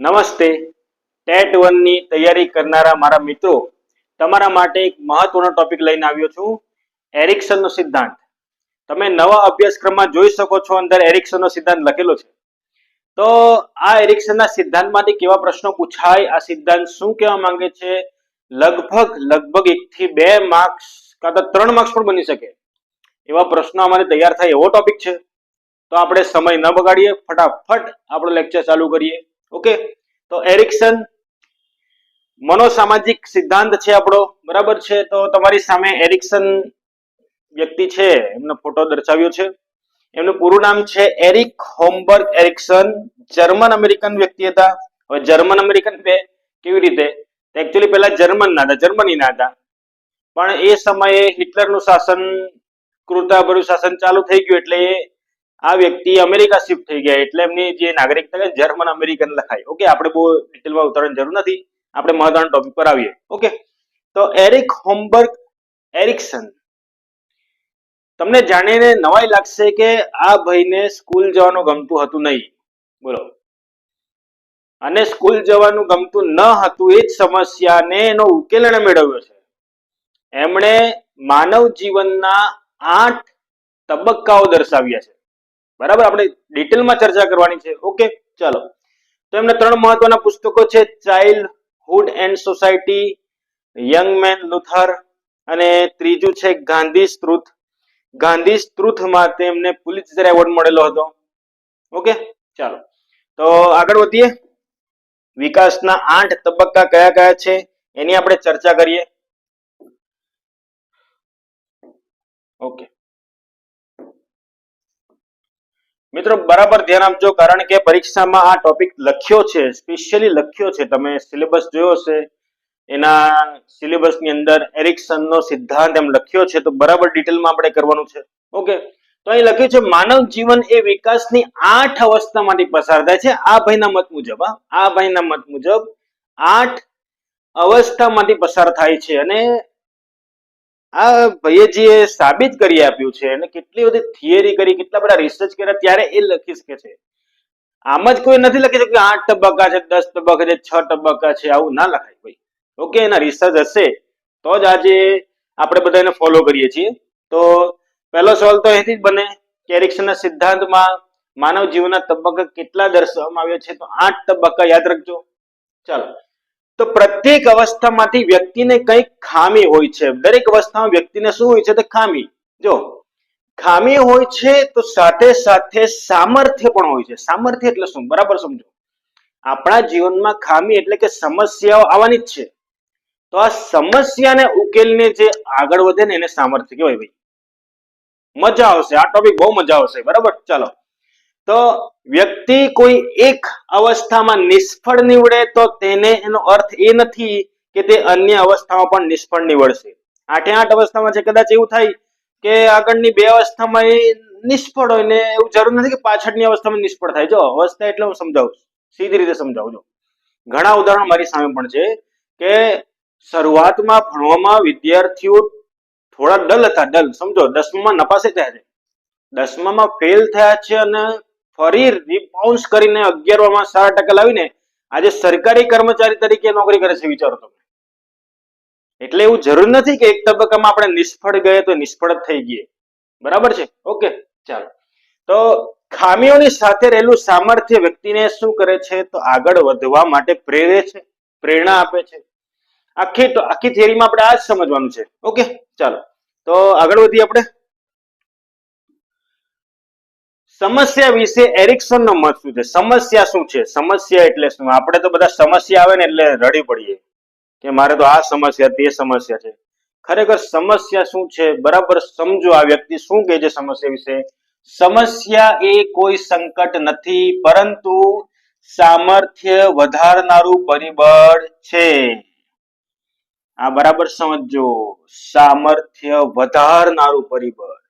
નમસ્તે. ટેટ વનની તૈયારી કરનારા મારા મિત્રો, તમારા માટે એક મહત્વનો ટોપિક લઈને આવ્યો છું, એરિક્સનનો સિદ્ધાંત. તમે નવા અભ્યાસક્રમમાં જોઈ શકો છો અંદર એરિક્સનનો સિદ્ધાંત લખેલો છે. તો આ એરિક્સનના સિદ્ધાંતમાંથી કેવા પ્રશ્નો પૂછાય, આ સિદ્ધાંત શું કહેવા માંગે છે? લગભગ લગભગ એક થી બે માર્ક્સ કાં તો ત્રણ માર્ક્સ પણ બની શકે. એવા પ્રશ્નો અમારે તૈયાર થાય એવો ટોપિક છે. તો આપણે સમય ન બગાડીએ, ફટાફટ આપણો લેક્ચર ચાલુ કરીએ. ઓકે? તો એરિક્સન મનોસામાજિક સિદ્ધાંત છે આપણો. બરાબર છે? તો તમારી સામે એરિક્સન વ્યક્તિ છે. એમનો ફોટો દર્શાવ્યો છે. એમનું પૂરું નામ છે Erik Homburger Erikson. German American વ્યક્તિ હતા. હવે જર્મન અમેરિકન બે કેવી રીતે? એકચ્યુઅલી પહેલા જર્મન ના હતા જર્મની ના હતા. પણ એ સમયે હિટલરનું શાસન ક્રૂરતાભર્યું શાસન ચાલુ થઈ ગયું એટલે એ આ વ્યક્તિ અમેરિકા શિફ્ટ થઈ ગયા એટલે એમની જે નાગરિકતા જર્મન અમેરિકન લખાય. ઓકે, આપણે બહુ ડિટેલમાં ઉતારવાની જરૂર નથી. આપણે મહત્વના ટોપિક પર આવીએ. ઓકે, તો એરિક હોમબર્ગ એરિક્સન. તમને જાણીને નવાઈ લાગશે કે આ ભાઈને સ્કૂલ જવાનું ગમતું હતું નહીં. બોલો. અને સ્કૂલ જવાનું ગમતું ન હતું એ જ સમસ્યાને એનો ઉકેલ એને મેળવ્યો છે. એમણે માનવ જીવનના આઠ તબક્કાઓ દર્શાવ્યા છે. બરાબર? આપણે ડિટેલમાં ચર્ચા કરવાની છે. ઓકે, ચાલો. તો એમના ત્રણ મહત્વના પુસ્તકો છે. Childhood and society young man Luther અને ત્રીજું છે ગાંધી સ્ત્રુથ ગાંધી સ્ત્રુથમાં એમને પુલિત્ઝર એવોર્ડ મળેલો હતો. ઓકે, ચાલો. તો આગળ વધીએ. વિકાસના આઠ તબક્કા કયા કયા છે? એની આપણે ચર્ચા કરીએ. ઓકે. મિત્રો, બરાબર ધ્યાન આપજો, કારણ કે પરીક્ષામાં આ ટોપિક લખ્યો છે સ્પેશિયલી લખ્યો છે. તમે સિલેબસ જોયો છે એના સિલેબસની અંદર એરિક્સનનો સિદ્ધાંત એમ લખ્યો છે. તો બરાબર ડિટેલમાં આપણે કરવાનું છે. ઓકે તો અહીં લખ્યું છે, માનવ જીવન એ વિકાસની આઠ અવસ્થામાંથી પસાર થાય છે. આ ભાઈના મત મુજબ આ ભાઈના મત મુજબ આઠ અવસ્થામાંથી પસાર થાય છે. અને આ ભૈયજીએ સાબિત કરી આપ્યું છે અને કેટલી બધી થિયરી કરી, કેટલા બધા રિસર્ચ કર્યા, ત્યારે એ લખી શકે છે. આમ જ કોઈ નથી લખી શકે આઠ તબક્કા છે, દસ તબક્કા છે, છ તબક્કા છે, આવું ના લખાય ભાઈ ઓકે એના રિસર્ચ હશે, તો જ આજે આપણે બધા એને ફોલો કરીએ છીએ. તો પહેલો સવાલ તો અહીંથી જ બને, કે એરિક્સનના સિદ્ધાંતમાં માનવ જીવનના તબક્કા કેટલા દર્શાવવામાં આવ્યા છે? તો આઠ તબક્કા યાદ રાખજો. ચાલો. તો પ્રત્યેક અવસ્થામાંથી વ્યક્તિને કંઈક ખામી હોય છે. દરેક અવસ્થામાં વ્યક્તિને શું હોય છે? તો ખામી. જો, ખામી હોય છે તો સાથે સાથે સામર્થ્ય પણ હોય છે. સામર્થ્ય એટલે શું? બરાબર સમજો. આપણા જીવનમાં ખામી એટલે કે સમસ્યાઓ આવવાની જ છે. તો આ સમસ્યાને ઉકેલને જે આગળ વધે ને એને સામર્થ્ય કહેવાય ભાઈ. મજા આવશે. આ ટોપિક બહુ મજા આવશે. બરાબર? ચાલો. તો વ્યક્તિ કોઈ એક અવસ્થામાં નિષ્ફળ નીવડે તો તેને એનો અર્થ એ નથી કે તે અન્ય અવસ્થામાં પણ નિષ્ફળ નીવડશે. આઠે આઠ અવસ્થામાં છે, કદાચ એવું થાય કે આગળની બે અવસ્થામાં એ નિષ્ફળ હોય ને એવું જરૂર નથી કે પાછળની અવસ્થામાં નિષ્ફળ થાય. જો, અવસ્થા એટલે હું સમજાવું, સીધી રીતે સમજાવું, જો. ઘણા ઉદાહરણ મારી સામે પણ છે કે શરૂઆતમાં ભણવામાં વિદ્યાર્થીઓ થોડા ડલ હતા, ડલ, સમજો, દસમામાં નપાસે થયા છે. દસમામાં ફેલ થયા છે અને ફરી રિબાઉન્સ કરીને અગિયારમાં સારા ટકા લાવીને આજે સરકારી કર્મચારી તરીકે નોકરી કરે છે, વિચારો તમે. એટલે એવું જરૂર નથી કે એક તબક્કામાં આપણે નિષ્ફળ ગયે તો નિષ્ફળ જ થઈ ગઈએ બરાબર છે? ઓકે, ચાલો. તો ખામીઓની સાથે રહેલું સામર્થ્ય વ્યક્તિને શું કરે છે? તો આગળ વધવા માટે પ્રેરે છે, પ્રેરણા આપે છે. આખી આખી થિયરીમાં આપણે આ જ સમજવાનું છે. ઓકે, ચાલો. તો આગળ વધીએ આપણે. સમસ્યા વિશે એરિક્સન નો મત શું છે? સમસ્યા શું છે? સમસ્યા એટલે શું? આપણે તો બધા સમસ્યા આવે ને એટલે રડી પડીએ. કે મારે તો આ સમસ્યા તે સમસ્યા છે. ખરેખર સમસ્યા શું છે? બરાબર સમજો આ વ્યક્તિ શું કહે છે સમસ્યા વિશે? સમસ્યા એ કોઈ સંકટ નથી, પરંતુ સામર્થ્ય વધારનારું પરિબળ છે. આ બરાબર સમજો સામર્થ્ય વધારનારું પરિબળ.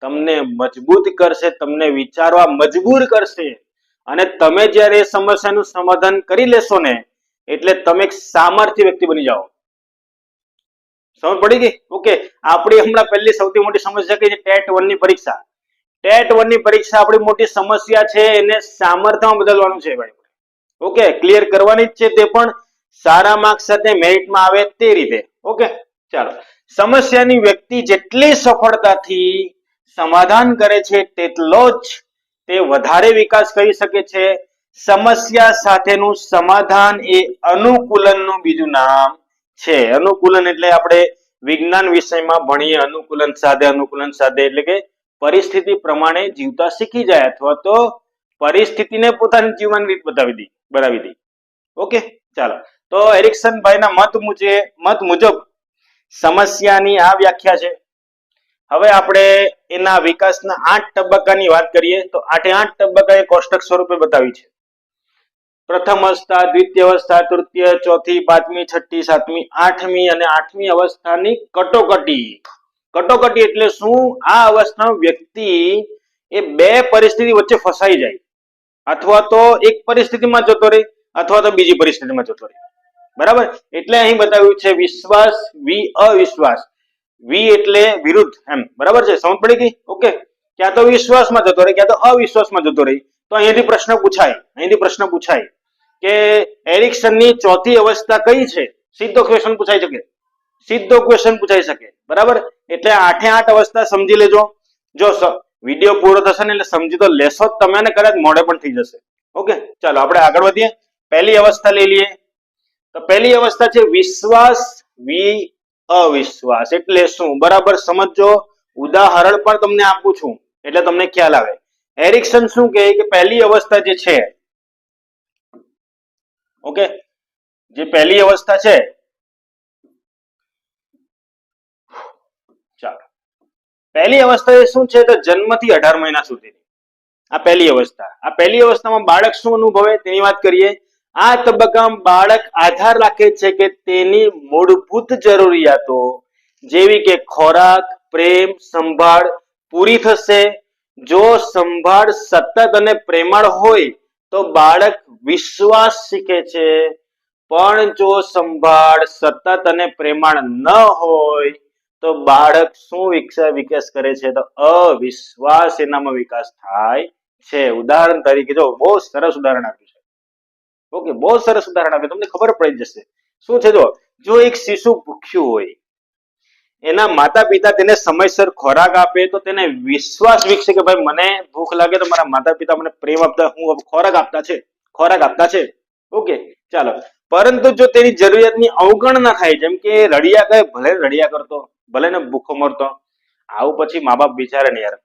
તમને મજબૂત કરશે, તમને વિચારવા મજબૂર કરશે. અને તમે જ્યારે એ સમસ્યાનું સમાધાન કરી લેશો ને, એટલે તમે એક સામર્થ્ય વ્યક્તિ બની જાઓ. સમજ પડી ગઈ? ઓકે, આપણી હમણાં પહેલી સૌથી મોટી સમસ્યા કઈ છે? ટેટ વનની પરીક્ષા. ટેટ વનની પરીક્ષા આપણી મોટી સમસ્યા છે, એને સામર્થ્યમાં બદલવાનું છે, ભાઈ. ઓકે, ક્લિયર કરવાની જ છે તે પણ. સારા માર્ક્સ સાથે મેરિટમાં આવે તે રીતે. ઓકે, ચાલો. સમસ્યાની વ્યક્તિ જેટલી સફળતાથી સમાધાન કરે છે તેટલો જ તે વધારે વિકાસ કરી શકે છે. સમસ્યા સાથેનું સમાધાન એ અનુકૂલનનું બીજું નામ છે. અનુકૂલન એટલે આપણે વિજ્ઞાન વિષયમાં ભણીએ, અનુકૂલન સાધે અનુકૂલન સાધે એટલે કે પરિસ્થિતિ પ્રમાણે જીવતા શીખી જાય અથવા તો પરિસ્થિતિને પોતાની જીવન રીત બતાવી દી, બનાવી દી. ઓકે? ચાલો. તો એરિક્સન ભાઈના મત મુજબ મત મુજબ સમસ્યાની આ વ્યાખ્યા છે. હવે આપણે એના વિકાસના આઠ તબક્કાની વાત કરીએ, તો આઠે આઠ તબક્કા એ કોષ્ટક સ્વરૂપે બતાવી છે. પ્રથમ અવસ્થા, દ્વિતીય અવસ્થા, તૃતીય, ચોથી, પાંચમી, છઠ્ઠી, સાતમી, આઠમી અને આઠમી અવસ્થાની કટોકટી. કટોકટી એટલે શું? આ અવસ્થામાં વ્યક્તિ એ બે પરિસ્થિતિ વચ્ચે ફસાઈ જાય. અથવા તો એક પરિસ્થિતિમાં જતો રહે, અથવા તો બીજી પરિસ્થિતિમાં જતો રહે. બરાબર? એટલે અહીં બતાવ્યું છે વિશ્વાસ વિ અવિશ્વાસ. વી એટલે વિરુદ્ધ એમ. બરાબર છે? સમજ પડી ગઈ? ઓકે. ક્યાં તો વિશ્વાસમાં જતો રહે, ક્યાં તો અવિશ્વાસમાં જતો રહી. તો અહીંયાથી પ્રશ્ન પૂછાય. અહીંથી પ્રશ્ન પૂછાય કે એરિક્સનની ચોથી અવસ્થા કઈ છે? સીધો ક્વેશ્ચન પૂછાઈ શકે. સીધો ક્વેશ્ચન પૂછાઈ શકે. બરાબર? એટલે આઠે આઠ અવસ્થા સમજી લેજો. જો વીડિયો પૂરો થશે ને એટલે સમજી તો લેશો જ તમે કદાચ મોડે પણ થઈ જશે. ઓકે? ચાલો, આપણે આગળ વધીએ. પહેલી અવસ્થા લઈ લઈએ. તો પહેલી અવસ્થા છે વિશ્વાસ વી અવિશ્વાસ. એટલે શું? બરાબર સમજો ઉદાહરણ પણ તમને આપું છું. એટલે તમને ખ્યાલ આવે. એરિક્સન શું કહે કે પહેલી અવસ્થા જે છે, ઓકે? જે પહેલી અવસ્થા છે, ચાલો. પહેલી અવસ્થા એ શું છે? તો જન્મથી અઢાર મહિના સુધીની. આ પહેલી અવસ્થા. આ પહેલી અવસ્થામાં બાળક શું અનુભવે? તેની વાત કરીએ. આ તબક્કામાં બાળક આધાર રાખે છે કે તેની મૂળભૂત જરૂરિયાતો જેવી કે ખોરાક, પ્રેમ, સંભાળ પૂરી થશે. જો સંભાળ સતત અને પ્રેમાળ હોય તો બાળક વિશ્વાસ શીખે છે. પણ જો સંભાળ સતત અને પ્રેમાળ ન હોય તો બાળક શું વિકસા, વિકાસ કરે છે? તો અવિશ્વાસ એનામાં વિકાસ થાય છે. ઉદાહરણ તરીકે જો, બહુ સરસ ઉદાહરણ આપ્યું છે. ઓકે, બહુ સરસ ઉદાહરણ આપ્યું તમને ખબર પડી જશે. શું છે, જો જો એક શિશુ ભૂખ્યું હોય, એના માતા પિતા તેને સમયસર ખોરાક આપે, તો તેને વિશ્વાસ વિકસે કે ભાઈ, મને ભૂખ લાગે, તો મારા માતા પિતા મને પ્રેમ આપતા, હું ખોરાક આપતા છે, ખોરાક આપતા છે. ઓકે, ચાલો. પરંતુ જો તેની જરૂરિયાતની અવગણના થાય, જેમ કે રડિયા કહે ભલે રડિયા કરતો, ભલે ને ભૂખો મરતો, આવું પછી મા બાપ વિચારે ને યાર,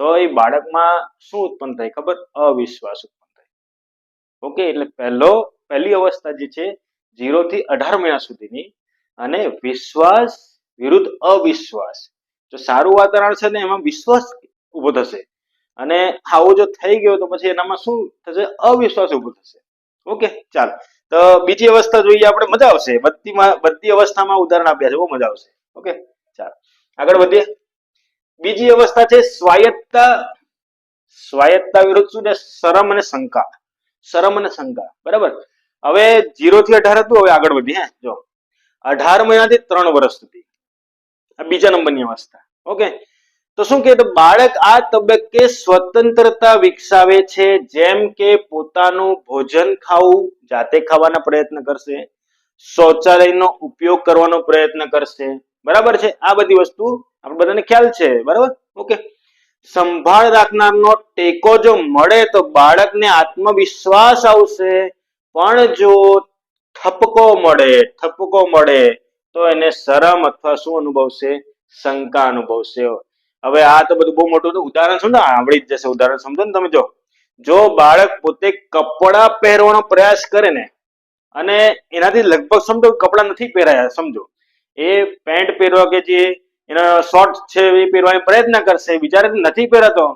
તો એ બાળકમાં શું ઉત્પન્ન થાય ખબર? અવિશ્વાસ ઉત્પન્ન ઓકે, એટલે પહેલો, પહેલી અવસ્થા જે છે, ઝીરો થી અઢાર મહિના સુધીની અને વિશ્વાસ વિરુદ્ધ અવિશ્વાસ. જો સારું વાતાવરણ છે ને, એમાં વિશ્વાસ ઊભો થશે. અને આવું જો થઈ ગયો તો પછી એનામાં શું થશે? અવિશ્વાસ ઊભો થશે. ઓકે, ચાલ. તો બીજી અવસ્થા જોઈએ, આપણે મજા આવશે. બધીમાં બધી અવસ્થામાં ઉદાહરણ આપ્યા છે, બહુ મજા આવશે. ઓકે, ચાલ. આગળ વધીએ. બીજી અવસ્થા છે સ્વાયત્તા સ્વાયત્તા વિરુદ્ધ શું છે? શરમ અને શંકા. શરમ અને શંકા બરાબર? હવે જીરો થી અઢાર હતું, હવે આગળ વધીએ, હે? જો. અઢાર મહિનાથી ત્રણ વર્ષ સુધી. આ બીજા નંબરની અવસ્થા. ઓકે? તો શું કે બાળક આ તબક્કે સ્વતંત્રતા વિકસાવે છે, જેમ કે પોતાનું ભોજન ખાવું જાતે ખાવાના પ્રયત્ન કરશે, શૌચાલયનો ઉપયોગ કરવાનો પ્રયત્ન કરશે. બરાબર છે? આ બધી વસ્તુ આપણે બધાને ખ્યાલ છે. બરાબર? ઓકે? સંભાળ રાખનારનો ટેકો જો મળે તો બાળકને આત્મવિશ્વાસ આવશે. પણ જો ઠપકો મળે ઠપકો મળે, તો એને શરમ અથવા શું અનુભવશે? શંકા અનુભવશે. હવે આ તો બધું બહુ મોટું ઉદાહરણ શું આવડી જ જશે ઉદાહરણ સમજો ને તમે જો. જો બાળક પોતે કપડા પહેરવાનો પ્રયાસ કરે ને, અને એનાથી લગભગ સમજો કપડા નથી પહેરાયા, સમજો. એ પેન્ટ પહેરવા કે જે એના શોર્ટ છે એ પહેરવાનો પ્રયત્ન કરશે બિચારે નથી પહેરતો,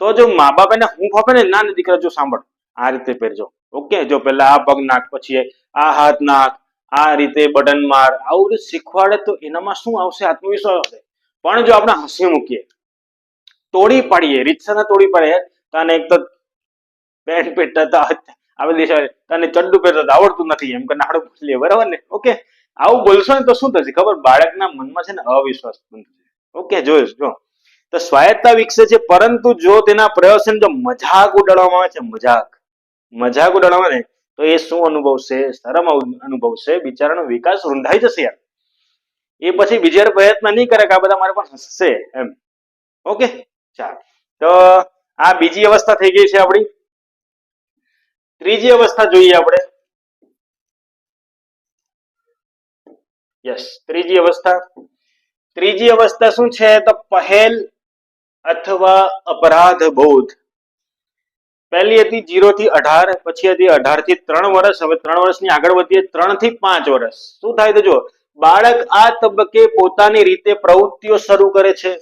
તો જો મા બાપ એને હું આપે ને ના દીકરા જો સાંભળ, આ રીતે પહેરજો. ઓકે? જો પેલા આ પગ નાખ, પછી આ હાથ નાખ, આ રીતે બટન માર, આવું શીખવાડે તો એનામાં શું આવશે? આત્મવિશ્વાસ આવશે. પણ જો આપણે હસી મૂકીએ, તોડી પાડીએ રીતસર તોડી પાડીએ, તને એક તો પેન્ટ પહેરતા હતા, આ બધી તને ચડ્ડું પહેરતા આવડતું નથી, એમ કરીને આપણે પૂછ લઈએ બરાબર ને? ઓકે? આવું બોલશો ને તો શું થશે? ખબર? બાળકના મનમાં છે ને અવિશ્વાસ થશે. ઓકે જોઈશ જો. તો સ્વાયત્તા વિકસે છે, પરંતુ જો તેના પ્રયોજન જો મજાક ઉડાડવામાં આવે છે, મજાક. મજાક ઉડાડવા ને તો એ શું અનુભવશે? શરમ અનુભવશે. બિચારાનો વિકાસ રૂંધાઈ જશે યાર. એ પછી બીજા પ્રયત્ન નહીં કરે કે આ બધા મારે પણ હસશે એમ. ઓકે ચાલ. તો આ બીજી અવસ્થા થઈ ગઈ છે આપણી. ત્રીજી અવસ્થા જોઈએ આપણે. યસ ત્રીજી અવસ્થા. ત્રીજી અવસ્થા શું છે? તો પહેલ અથવા અપરાધ બોધ. પહેલી હતી જીરો થી અઢાર, પછી હતી અઢારથી ત્રણ વર્ષ હવે ત્રણ વર્ષની આગળ વધીએ ત્રણથી પાંચ વર્ષ શું થાય તો જો બાળક આ તબક્કે પોતાની રીતે પ્રવૃત્તિઓ શરૂ કરે છે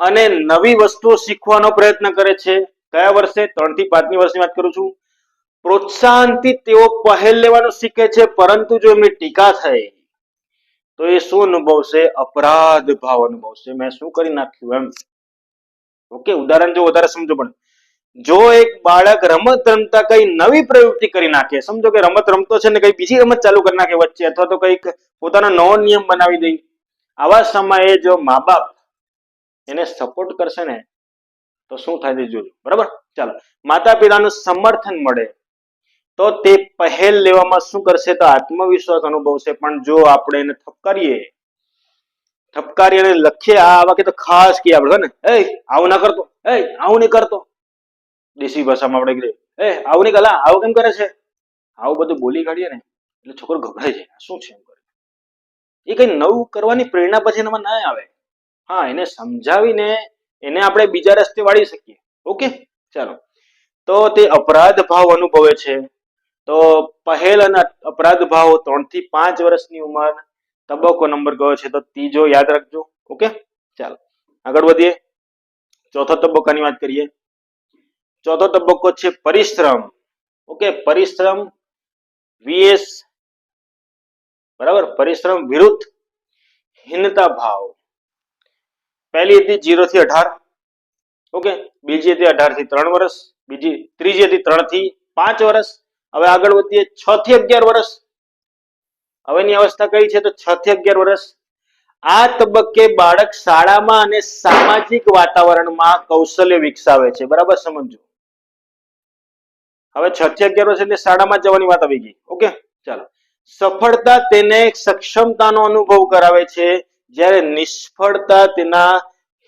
અને નવી વસ્તુઓ શીખવાનો પ્રયત્ન કરે છે. કયા વર્ષે? ત્રણથી પાંચની વર્ષની વાત કરું છું. પ્રોત્સાહનથી તેઓ પહેલ લેવાનું શીખે છે, પરંતુ જો એમની ટીકા થઈ તો એ શું અનુભવશે? અપરાધ ભાવ અનુભવશે. મેં શું કરી નાખ્યું એમ? ઓકે, ઉદાહરણ જો વધારે સમજો પણ. જો એક બાળક રમત રમતા કઈ નવી પ્રવૃત્તિ કરી નાખે, સમજો કે રમત રમતો છે ને કઈ બીજી રમત ચાલુ કરી નાખે વચ્ચે, અથવા તો કંઈક પોતાનો નવો નિયમ બનાવી દે આવા સમયે જો મા બાપ એને સપોર્ટ કરશે ને, તો શું થાય છે જોજો. બરાબર? ચાલો. માતા પિતાનું સમર્થન મળે. તો તે પહેલ લેવામાં શું કરશે તો આત્મવિશ્વાસ અનુભવશે. પણ જો આપણે એને ઠપકારીએ થપકારી અને લખીએ, આ આવા કે તો ખાસ કે આપણે ને? એ, આવું ના કરતો. એ, આવું નહીં કરતો. દેશી ભાષામાં આપણે કહીએ, એ, આવું નહીં કલા આવું કેમ કરે છે? આવું બધું બોલી કાઢીએ ને, એટલે છોકરો ગભરાઈ જાય. શું છે એમ કરે એ કઈ નવું કરવાની પ્રેરણા પછી એનામાં ના આવે. હા, એને સમજાવીને એને આપણે બીજા રસ્તે વાળી શકીએ. ઓકે? ચાલો. તો તે અપરાધ ભાવ અનુભવે છે. તો પહેલ અને અપરાધ ભાવ ત્રણથી પાંચ વર્ષની ઉંમર તબક્કો નંબર કયો છે તો ત્રીજો યાદ રાખજો, ઓકે? ચાલો, આગળ વધીએ. ચોથો તબક્કાની વાત કરીએ. ચોથો તબક્કો છે પરિશ્રમ, ઓકે? પરિશ્રમ વીએસ, બરાબર? પરિશ્રમ વિરુદ્ધ હીનતા ભાવ. પહેલી હતી જીરો થી અઢાર, ઓકે? બીજી હતી અઢારથી ત્રણ વર્ષ, બીજી ત્રીજી હતી ત્રણથી પાંચ વર્ષ હવે આગળ વધીએ. છ થી અગિયાર વર્ષ. હવેની અવસ્થા કઈ છે? તો છ થી અગિયાર વર્ષ. આ તબક્કે બાળક શાળામાં અને સામાજિક વાતાવરણમાં કૌશલ્ય વિકસાવે છે. બરાબર સમજો? હવે છ થી અગિયાર વર્ષ એટલે શાળામાં જવાની વાત આવી ગઈ. ઓકે? ચાલો. સફળતા તેને સક્ષમતાનો અનુભવ કરાવે છે. જ્યારે નિષ્ફળતા તેના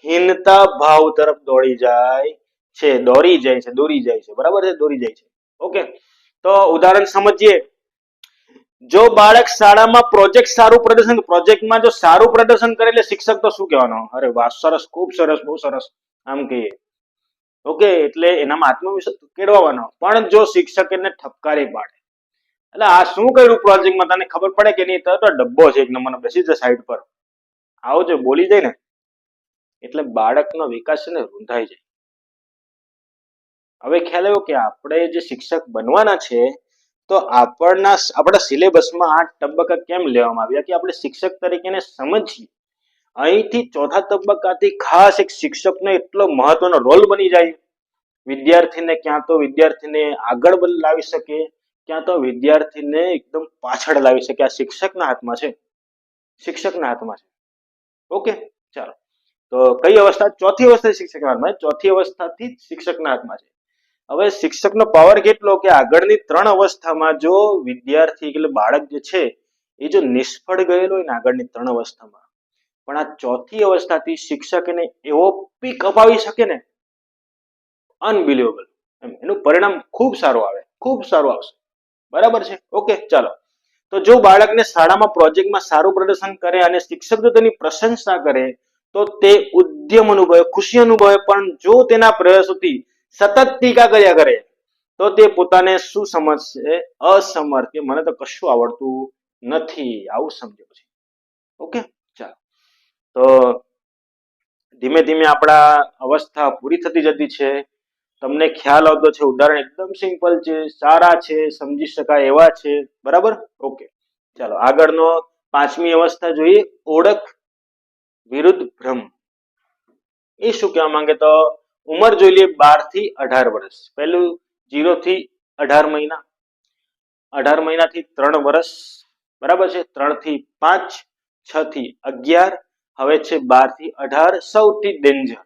હીનતા ભાવ તરફ દોડી જાય છે. દોરી જાય છે, દોરી જાય છે. બરાબર છે? દોરી જાય છે. ઓકે? તો ઉદાહરણ સમજીએ. જો બાળક શાળામાં પ્રોજેક્ટ સારું પ્રદર્શન પ્રોજેક્ટમાં જો સારું પ્રદર્શન કરે એટલે શિક્ષક તો શું કહેવાનો? અરે વાહ, સરસ, ખૂબ સરસ, બહુ સરસ. આમ કહીએ. ઓકે, એટલે એનામાં આત્મવિશ્વાસ કેળવવાનો. પણ જો શિક્ષક એને ઠપકારી પાડે. એટલે આ શું કર્યું પ્રોજેક્ટમાં તને ખબર પડે કે નહીં? તો ડબ્બો છે એક નંબરનો, બેસી જાય સાઈડ પર. આવો જો, બોલી જાય ને. એટલે બાળકનો વિકાસ છે ને, રૂંધાઈ જાય. હવે ખ્યાલ આવ્યો કે આપણે જે શિક્ષક બનવાના છે, તો આપણના આપણા સિલેબસમાં આ તબક્કા કેમ લેવામાં આવ્યા કે આપણે શિક્ષક તરીકેને સમજીએ. અહીંથી ચોથા તબક્કાથી ખાસ એક શિક્ષકનો એટલો મહત્વનો રોલ બની જાય. વિદ્યાર્થીને ક્યાં તો વિદ્યાર્થીને આગળ લાવી શકે, ક્યાં તો વિદ્યાર્થીને એકદમ પાછળ લાવી શકે. આ શિક્ષકના હાથમાં છે. શિક્ષકના હાથમાં છે. ઓકે, ચાલો. તો કઈ અવસ્થા? ચોથી અવસ્થા શિક્ષકના હાથમાં ચોથી અવસ્થાથી શિક્ષકના હાથમાં છે. હવે શિક્ષકનો પાવર કેટલો કે આગળની ત્રણ અવસ્થામાં જો વિદ્યાર્થી એટલે બાળક જે છે, એ જો નિષ્ફળ ગયેલો હોય ને આગળની ત્રણ અવસ્થામાં, પણ આ ચોથી અવસ્થાથી શિક્ષક એને એવો પીક અપાવી શકે ને અનબિલિવેબલ એનું પરિણામ ખૂબ સારું આવે, ખૂબ સારું આવશે. બરાબર છે? ઓકે ચાલો. તો જો બાળકને શાળામાં પ્રોજેક્ટમાં સારું પ્રદર્શન કરે અને શિક્ષક જો તેની પ્રશંસા કરે, તો તે ઉદ્યમ અનુભવે, ખુશી અનુભવે, પણ જો તેના પ્રયાસોથી સતત ટીકા કર્યા કરે, તો તે પોતાને શું સમજશે? અસમર્થ. કે મને તો કશું આવડતું નથી. આવું સમજે પછી. ઓકે? ચાલો. તો ધીમે ધીમે આપણા અવસ્થા પૂરી થતી જતી છે. તમને ખ્યાલ આવતો છે, ઉદાહરણ એકદમ સિમ્પલ છે, સારા છે, સમજી શકાય એવા છે. બરાબર? ઓકે. ચાલો, આગળનો પાંચમી અવસ્થા જોઈએ. ઓળખ વિરુદ્ધ ભ્રમ. એ શું કહેવા માંગે તો ઉંમર જોઈ લઈએ બારથી અઢાર વર્ષ. પહેલું જીરો થી અઢાર મહિના. અઢાર મહિનાથી ત્રણ વર્ષ. બરાબર છે? ત્રણથી પાંચ, છ થી અગિયાર, હવે છે બારથી અઢાર. સૌથી ડેન્જર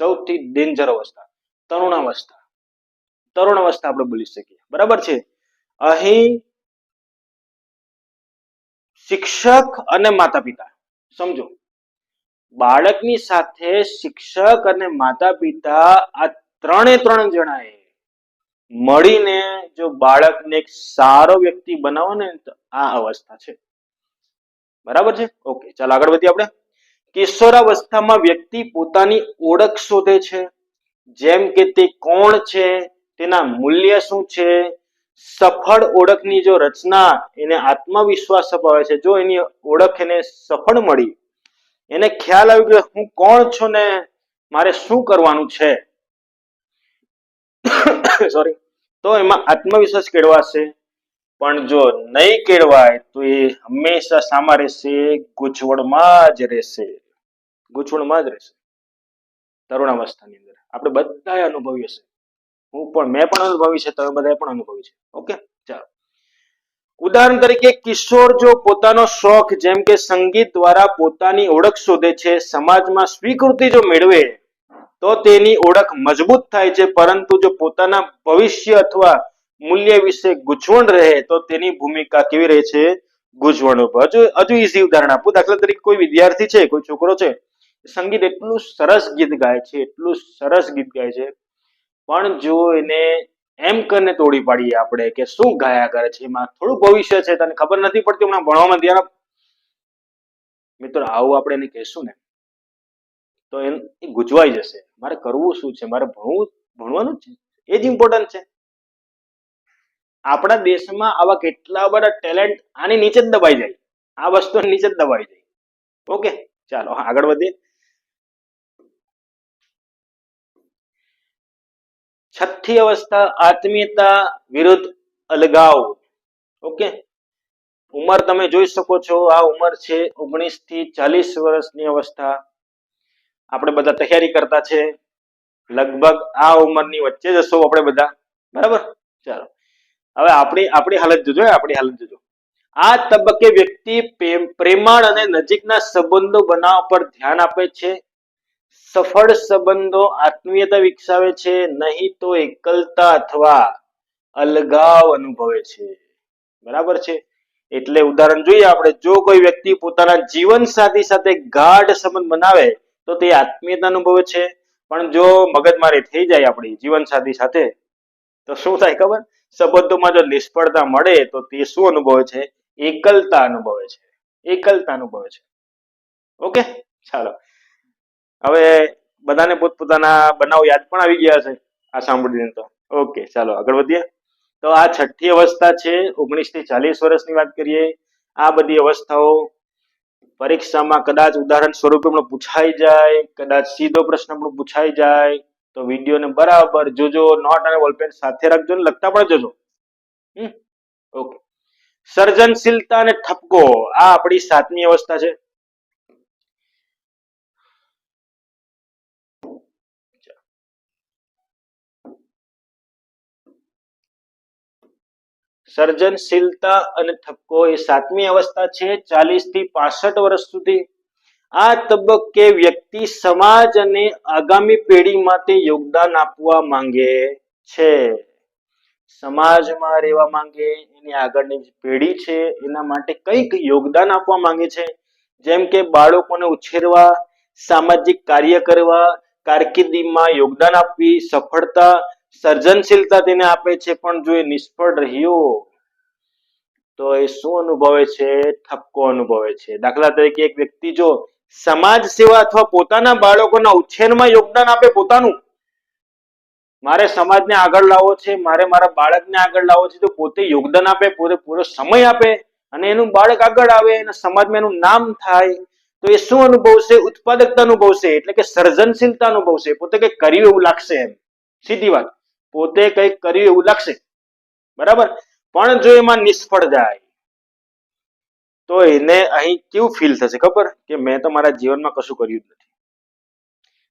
સૌથી ડેન્જર અવસ્થા, તરુણાવસ્થા. તરુણ અવસ્થા આપણે બોલી શકીએ. બરાબર છે? અહીં શિક્ષક અને માતા પિતા સમજો. બાળકની સાથે શિક્ષક અને માતા પિતા આ ત્રણે ત્રણ જણાએ મળીને જો બાળકને એક સારો વ્યક્તિ બનાવો ને તો આ અવસ્થા છે. બરાબર છે? ઓકે ચાલો આગળ વધીએ આપણે. કિશોરાવસ્થામાં વ્યક્તિ પોતાની ઓળખ શોધે છે. જેમ કે તે કોણ છે, તેના મૂલ્ય શું છે, સફળ ઓળખની જો રચના એને આત્મવિશ્વાસ અપાવે છે, જો એની ઓળખ એને સફળ મળી એને ખ્યાલ આવ્યો કે હું કોણ છું ને મારે શું કરવાનું છે? સોરી તો એમાં આત્મવિશ્વાસ કેળવાશે. પણ જો નહીં કેળવાય, તો એ હંમેશા સામા રહેશે, ગૂંચવણમાં જ રહેશે. ગૂંચવણમાં જ રહેશે. તરુણાવસ્થાની અંદર. આપણે બધાએ અનુભવ્યું હશે હું પણ, મેં પણ અનુભવી છે, તમે બધાએ પણ અનુભવી છે. ઓકે ચાલો. ઉદાહરણ તરીકે, કિશોર જો પોતાનો શોખ, જેમ કે સંગીત દ્વારા પોતાની ઓળખ શોધે છે, સમાજમાં સ્વીકૃતિ જો મેળવે, તો તેની ઓળખ મજબૂત થાય છે. પરંતુ જો પોતાના ભવિષ્ય અથવા મૂલ્ય વિશે ગૂંચવણ રહે, તો તેની ભૂમિકા કેવી રહે છે? ગૂંચવણ ઉપર. હજુ હજુ ઈઝી ઉદાહરણ આપું. દાખલા તરીકે, કોઈ વિદ્યાર્થી છે, કોઈ છોકરો છે, સંગીત એટલું સરસ ગીત ગાય છે, એટલું સરસ ગીત ગાય છે, પણ જો એને એમ કરીને તોડી પાડીએ આપણે કે શું ગાયા કરે છે? એમાં થોડું ભવિષ્ય છે, તને ખબર નથી પડતી, હમણાં ભણવામાં ધ્યાન મિત્રો, આવું આપણે એને કહેશું ને. તો એ ગુજવાઈ જશે. મારે કરવું શું છે? મારે ભણવું, ભણવાનું જ છે. એ જ ઇમ્પોર્ટન્ટ છે. આપણા દેશમાં આવા કેટલા બધા ટેલેન્ટ આની નીચે જ દબાઈ જાય. આ વસ્તુ નીચે જ દબાઈ જાય. ઓકે ચાલો આગળ વધીએ. છઠ્ઠી અવસ્થા આત્મીયતા વિરુદ્ધ અલગાવ. ઓકે? ઉંમર તમે જોઈ શકો છો, આ ઉંમર છે ઓગણીસથી ચાલીસ વર્ષની અવસ્થા. આપણે બધા તૈયારી કરતા છે. લગભગ આ ઉંમરની વચ્ચે જ હશો આપણે બધા. બરાબર? ચાલો. હવે આપણી આપણી હાલત જોજો આપણી હાલત જોજો. આ તબક્કે વ્યક્તિ પ્રેમ- પ્રેમાળ અને નજીકના સંબંધો બનાવવા પર ધ્યાન આપે છે. સફળ સંબંધો આત્મીયતા વિકસાવે છે, નહીં તો એકલતા અથવા અલગાવ અનુભવે છે. બરાબર છે? એટલે ઉદાહરણ જોઈએ આપણે, જો કોઈ વ્યક્તિ પોતાના જીવન સાથી સાથે ગાઢ સંબંધ બનાવે, તો તે આત્મીયતા અનુભવે છે. પણ જો મગજમારી થઈ જાય આપણી જીવન સાથી સાથે, તો શું થાય ખબર? સંબંધોમાં જો નિષ્ફળતા મળે, તો તે શું અનુભવે છે? એકલતા અનુભવે છે. એકલતા અનુભવે છે. ઓકે? ચાલો. હવે બધાને પોતપોતાના બનાવ યાદ પણ આવી ગયા છે. આ સાંભળીને તો. ઓકે, ચાલો આગળ વધીએ. તો આ છઠ્ઠી અવસ્થા છે, ઓગણીસથી ચાલીસ વર્ષની વાત કરીએ. આ બધી અવસ્થાઓ પરીક્ષામાં કદાચ ઉદાહરણ સ્વરૂપે પૂછાઈ જાય, કદાચ સીધો પ્રશ્ન પણ પૂછાઈ જાય. તો વિડીયોને બરાબર જોજો, નોટ અને બોલપેન સાથે રાખજો ને લખતા પણ જોજો. ઓકે. સર્જનશીલતા અને ઠપકો. આ આપણી સાતમી અવસ્થા છે. સર્જનશીલતા અને થપકો એ સાતમી અવસ્થા છે ચાલીસથી પાસઠ વર્ષ સુધી. આ તબક્કે વ્યક્તિ સમાજ અને આગામી પેઢી માટે યોગદાન આપવા માંગે છે. સમાજમાં રહેવા માંગે, એની આગળની પેઢી છે, એના માટે કંઈક યોગદાન આપવા માંગે છે. જેમ કે બાળકોને ઉછેરવા, સામાજિક કાર્ય કરવા, કારકિર્દીમાં યોગદાન આપવી, સફળતા સર્જનશીલતા તેને આપે છે, પણ જો એ નિષ્ફળ રહ્યો, તો એ શું અનુભવે છે? ઠપકો અનુભવે છે. દાખલા તરીકે એક વ્યક્તિ જો સમાજ સેવા અથવા પોતાના બાળકોના ઉછેરમાં યોગદાન આપે પોતાનું, મારે સમાજને આગળ લાવવો છે, મારે મારા બાળકને આગળ લાવવો છે, તો પોતે યોગદાન આપે, પોતે પૂરો સમય આપે અને એનું બાળક આગળ આવે અને સમાજમાં એનું નામ થાય, તો એ શું અનુભવશે? ઉત્પાદકતા અનુભવશે, એટલે કે સર્જનશીલતા અનુભવશે, પોતે કંઈક કર્યું એવું લાગશે એમ. સીધી વાત. પોતે કંઈક કર્યું એવું લાગશે બરાબર? પણ જો એમાં નિષ્ફળ જાય, તો એને અહીં કેવું ફીલ થશે ખબર? કે મેં તો મારા જીવનમાં કશું કર્યું જ નથી.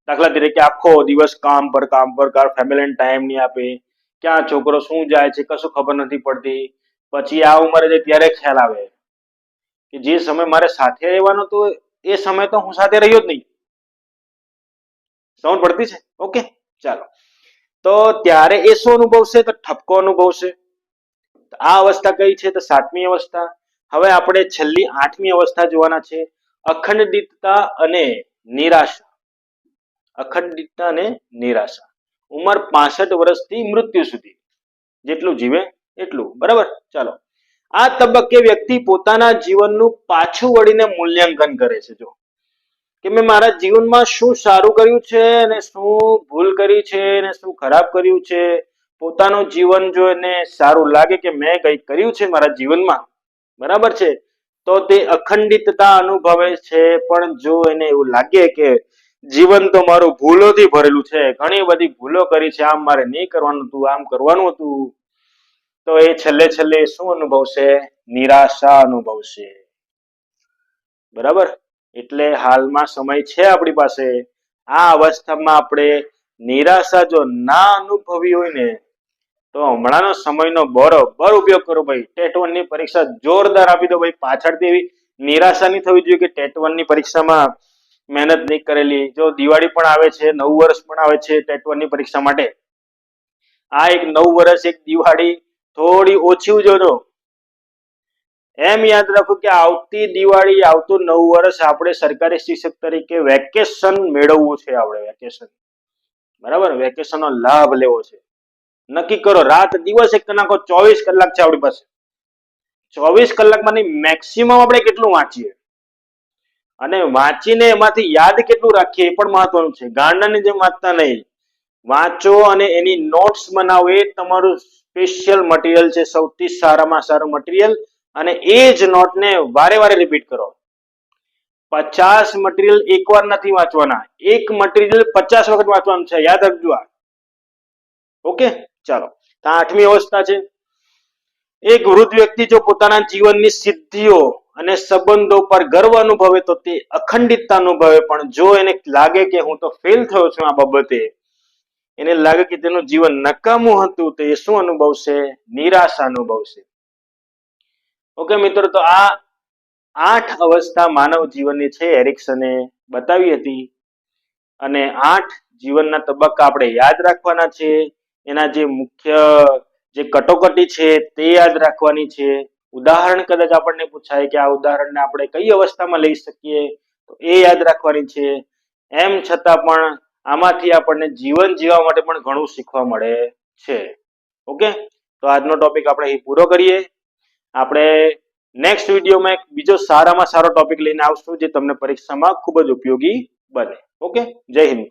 દાખલા તરીકે આખો દિવસ કામ પર કામ પર, કાર ફેમિલીને ટાઈમ નહીં આપે. ક્યાં છોકરો શું જાય છે, કશું ખબર નથી પડતી. પછી આ ઉંમરે જાય ત્યારે ખ્યાલ આવે, કે જે સમય મારે સાથે રહેવાનો તો એ સમય તો હું સાથે રહ્યો જ નહીં. સમજ પડતી છે? ઓકે, ચાલો. તો ત્યારે એ શું અનુભવશે તો ઠપકો અનુભવશે આ અવસ્થા કઈ છે? તો સાતમી અવસ્થા. હવે આપણે છેલ્લી આઠમી અવસ્થા જોવાના છે. અખંડિતતા અને નિરાશા. અખંડિતતા અને નિરાશા. ઉંમર પાસઠ વર્ષથી મૃત્યુ સુધી. જેટલું જીવે એટલું. બરાબર? ચાલો. આ તબક્કે વ્યક્તિ પોતાના જીવનનું પાછું વળીને મૂલ્યાંકન કરે છે. જો. કે મેં મારા જીવનમાં શું સારું કર્યું છે અને શું ભૂલ કરી છે અને શું ખરાબ કર્યું છે? પોતાનું જીવન જો એને સારું લાગે કે મેં કંઈક કર્યું છે મારા જીવનમાં, બરાબર છે? તો તે અખંડિતતા અનુભવે છે, પણ જો એને એવું લાગે કે જીવન તો મારું ભૂલોથી ભરેલું છે, ઘણી બધી ભૂલો કરી છે, આમ મારે નહીં કરવાનું હતું આમ કરવાનું હતું તો એ છેલ્લે છેલ્લે શું અનુભવશે? નિરાશા અનુભવશે. બરાબર? એટલે હાલમાં સમય છે આપણી પાસે. આ અવસ્થામાં આપણે નિરાશા જો ના અનુભવી હોય ને, તો હમણાંનો સમયનો બરોબર ઉપયોગ કરો ભાઈ. ટેટની પરીક્ષા જોરદાર આપી દો ભાઈ. પાછળથી એવી નિરાશા નહીં થવી જોઈએ કે ટેટ વનની પરીક્ષામાં મહેનત નહીં કરેલી. જો દિવાળી પણ આવે છે, નવું વર્ષ પણ આવે છે ટેટ વનની પરીક્ષા માટે. આ એક નવું વર્ષ, એક દિવાળી થોડી ઓછી ઉજવજો. એમ યાદ રાખો કે આવતી દિવાળી, આવતું નવું વર્ષ આપણે સરકારી શિક્ષક તરીકે વેકેશન મેળવવું છે આપણે વેકેશન બરાબર? વેકેશન નો લાભ લેવો છે. નક્કી કરો, રાત દિવસ એક નાખો ચોવીસ કલાક છે આપણી પાસે. ચોવીસ કલાકમાંની મેક્સિમમ આપણે કેટલું વાંચીએ? અને વાંચીને એમાંથી યાદ કેટલું રાખીએ એ પણ મહત્વનું છે. ગાંડાની જેમ વાંચતા નહીં. વાંચો અને એની નોટ્સ બનાવો. એ તમારું સ્પેશિયલ મટીરિયલ છે. સૌથી સારામાં સારું મટીરિયલ અને એ જ નોટને વારે વારે રિપીટ કરો. પચાસ મટીરિયલ એકવાર નથી વાંચવાના. એક મટીરિયલ પચાસ વખત વાંચવાનું છે. યાદ રાખજો આ. ઓકે ચાલો. આ આઠમી અવસ્થા છે. એક વૃદ્ધ વ્યક્તિ જો પોતાના જીવનની સિદ્ધિઓ અને સંબંધો પર ગર્વ અનુભવે તો તે અખંડિતતા અનુભવે. પણ જો એને લાગે કે હું તો ફેલ થયો છું આ બાબતે, એને લાગે કે તેનું જીવન નકામું હતું, તો એ શું અનુભવશે? નિરાશા અનુભવશે. ઓકે, મિત્રો, તો આ આઠ અવસ્થા માનવ જીવનની છે, એરિક્સને બતાવી હતી. અને આઠ જીવનના તબક્કા આપણે યાદ રાખવાના છે. એના જે મુખ્ય જે કટોકટી છે તે યાદ રાખવાની છે. ઉદાહરણ કદાચ આપણને પૂછાય કે આ ઉદાહરણને આપણે કઈ અવસ્થામાં લઈ શકીએ, તો એ યાદ રાખવાની છે. એમ છતાં પણ આમાંથી આપણને જીવન જીવવા માટે પણ ઘણું શીખવા મળે છે. ઓકે, તો આજનો ટોપિક આપણે અહીં પૂરો કરીએ. આપણે નેક્સ્ટ વિડીયોમાં એક બીજો સારામાં સારો ટોપિક લઈને આવશું જે તમને પરીક્ષામાં ખૂબ જ ઉપયોગી બને. ઓકે જય હિન્દ